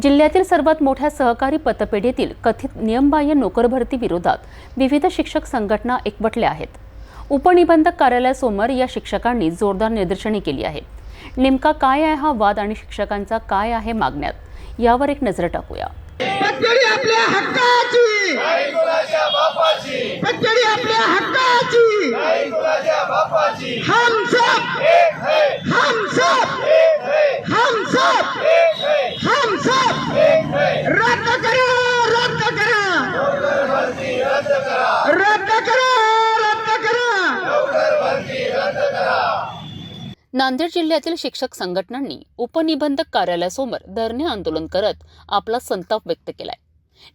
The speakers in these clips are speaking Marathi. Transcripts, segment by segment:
जिल्ह्यातील सर्वात मोठ्या सहकारी पतपेढीतील कथित नियमबाह्य नोकरभरती विरोधात विविध शिक्षक संघटना एकवटल्या आहेत. उपनिबंधक कार्यालयासमोर या शिक्षकांनी जोरदार निदर्शने केली आहेत. नेमका काय आहे हा वाद आणि शिक्षकांचा काय आहे मागण्यात? यावर एक नजर टाकूया. पत्तडी आपल्या हक्काची. पत्तडी आपल्या हक्काची. हम सब हम सब नांदेड जिल्ह्यातील शिक्षक संघटनांनी उपनिबंधक कार्यालयासमोर धरणे आंदोलन करत आपला संताप व्यक्त केलाय.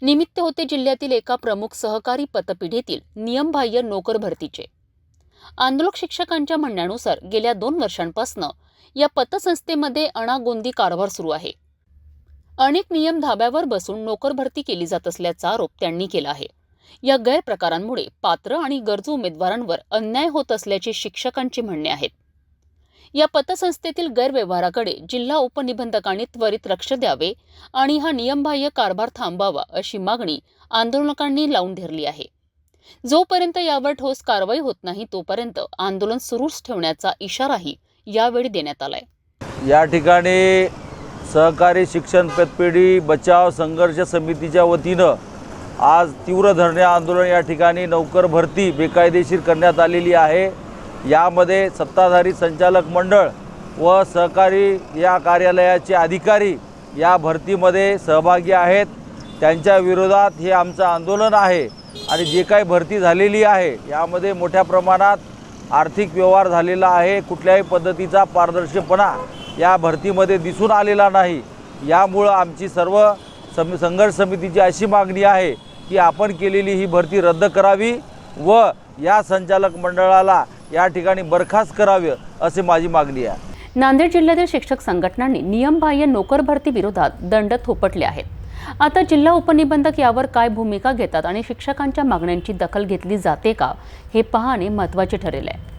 निमित्त होते जिल्ह्यातील एका प्रमुख सहकारी पतपिढीतील नियमबाह्य नोकर भरतीचे. आंदोलक शिक्षकांच्या म्हणण्यानुसार गेल्या दोन वर्षांपासून या पतसंस्थेमध्ये अणागोंदी कारभार सुरू आहे. अनेक नियम धाब्यावर बसून नोकर भरती केली जात असल्याचा आरोप त्यांनी केला आहे. या गैरप्रकारांमुळे पात्र आणि गरजू उमेदवारांवर अन्याय होत असल्याचे शिक्षकांचे म्हणणे आहेत. या पतसंस्थेतील गैरव्यवहाराकडे जिल्हा उपनिबंधकांनी त्वरित लक्ष द्यावे आणि हा नियमबाह्य कारभार थांबावा अशी मागणी आंदोलकांनी लावून धरली आहे. जोपर्यंत यावर ठोस कारवाई होत नाही तोपर्यंत आंदोलन सुरूच ठेवण्याचा इशाराही यावेळी देण्यात आलाय. या ठिकाणी सहकारी शिक्षण पतपेढी बचाव संघर्ष समितीच्या वतीनं आज तीव्र धरणे आंदोलन या ठिकाणी नोकर भरती बेकायदेशीर करण्यात आलेली आहे. यामध्ये सत्ताधारी संचालक मंडळ व सहकारी या कार्यालयाचे अधिकारी या भरतीमध्ये सहभागी आहेत. त्यांच्या विरोधात हे आमचं आंदोलन आहे आणि जे काही भरती झालेली आहे यामध्ये मोठ्या प्रमाणात आर्थिक व्यवहार झालेला आहे. कुठल्याही पद्धतीचा पारदर्शकपणा या भरतीमध्ये दिसून आलेला नाही. यामुळं आमची सर्व सम संघर्ष समितीची अशी मागणी आहे की आपण केलेली ही भरती रद्द करावी व या संचालक मंडळाला या ठिकाणी बरखास्त करावे असे माझी मागणी आहे. नांदेड जिल्ह्यातील शिक्षक संघटनांनी नियमबाह्य नोकर भरती विरोधात दंड थोपटले आहेत. आता जिल्हा उपनिबंधक यावर काय भूमिका घेतात आणि शिक्षकांच्या मागण्यांची दखल घेतली जाते का हे पाहणे महत्त्वाचे ठरेल आहे.